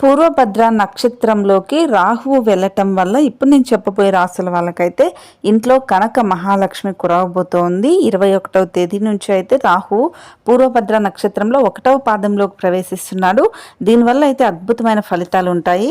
పూర్వభద్ర నక్షత్రంలోకి రాహువు వెళ్ళటం వల్ల ఇప్పుడు నేను చెప్పబోయే రాసుల వాళ్ళకైతే ఇంట్లో కనక మహాలక్ష్మి కురవబోతోంది. ఇరవై ఒకటవ తేదీ నుంచి అయితే రాహువు పూర్వభద్ర నక్షత్రంలో ఒకటవ పాదంలోకి ప్రవేశిస్తున్నాడు. దీనివల్ల అయితే అద్భుతమైన ఫలితాలు ఉంటాయి.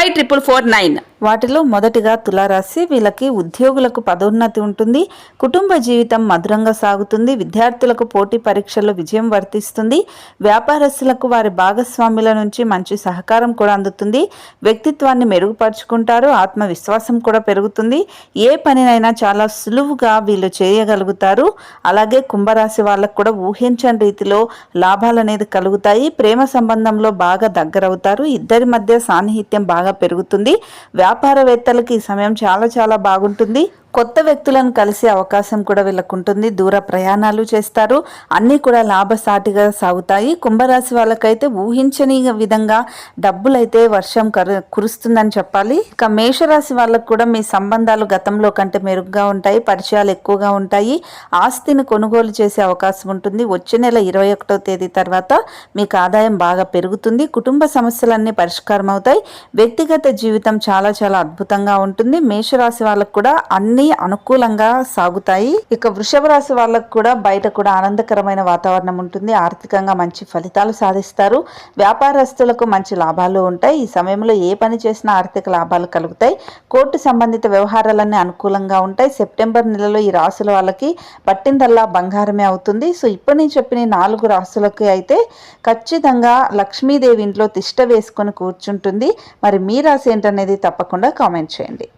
triple four nine వాటిలో మొదటిగా తులారాశి వీళ్ళకి ఉద్యోగులకు పదోన్నతి ఉంటుంది కుటుంబ జీవితం మధురంగా సాగుతుంది విద్యార్థులకు పోటీ పరీక్షల్లో విజయం వర్తిస్తుంది వ్యాపారస్తులకు వారి భాగస్వాముల నుంచి మంచి సహకారం కూడా అందుతుంది వ్యక్తిత్వాన్ని మెరుగుపరుచుకుంటారు ఆత్మవిశ్వాసం కూడా పెరుగుతుంది ఏ పనినైనా చాలా సులువుగా వీళ్ళు చేయగలుగుతారు అలాగే కుంభరాశి వాళ్ళకు కూడా ఊహించని రీతిలో లాభాలు అనేది కలుగుతాయి ప్రేమ సంబంధంలో బాగా దగ్గరవుతారు ఇద్దరి మధ్య సాన్నిహిత్యం బాగా పెరుగుతుంది వ్యా వ్యాపారవేత్తలకి ఈ సమయం చాలా చాలా బాగుంటుంది. కొత్త వ్యక్తులను కలిసే అవకాశం కూడా వీళ్ళకు ఉంటుంది దూర ప్రయాణాలు చేస్తారు. అన్నీ కూడా లాభసాటిగా సాగుతాయి. కుంభరాశి వాళ్ళకైతే ఊహించని విధంగా డబ్బులైతే వర్షం కరు కురుస్తుందని చెప్పాలి. ఇక మేషరాశి వాళ్ళకు కూడా మీ సంబంధాలు గతంలో కంటే మెరుగ్గా ఉంటాయి. పరిచయాలు ఎక్కువగా ఉంటాయి. ఆస్తిని కొనుగోలు చేసే అవకాశం ఉంటుంది. వచ్చే నెల ఇరవై ఒకటో తేదీ తర్వాత మీకు ఆదాయం బాగా పెరుగుతుంది. కుటుంబ సమస్యలన్నీ పరిష్కారం అవుతాయి వ్యక్తిగత జీవితం చాలా చాలా అద్భుతంగా ఉంటుంది. మేషరాశి వాళ్ళకు కూడా అన్ని అనుకూలంగా సాగుతాయి. ఇక వృషభ రాశి వాళ్ళకు కూడా బయట కూడా ఆనందకరమైన వాతావరణం ఉంటుంది. ఆర్థికంగా మంచి ఫలితాలు సాధిస్తారు. వ్యాపారస్తులకు మంచి లాభాలు ఉంటాయి. ఈ సమయంలో ఏ పని చేసినా ఆర్థిక లాభాలు కలుగుతాయి. కోర్టు సంబంధిత వ్యవహారాలన్నీ అనుకూలంగా ఉంటాయి. సెప్టెంబర్ నెలలో ఈ రాసుల వాళ్ళకి పట్టిందల్లా బంగారమే అవుతుంది. సో ఇప్పుడు నేను చెప్పిన నాలుగు రాసులకి అయితే ఖచ్చితంగా లక్ష్మీదేవి ఇంట్లో తిష్ట వేసుకొని కూర్చుంటుంది. మరి మీ రాశి ఏంటనేది తప్పకుండా కామెంట్ చేయండి.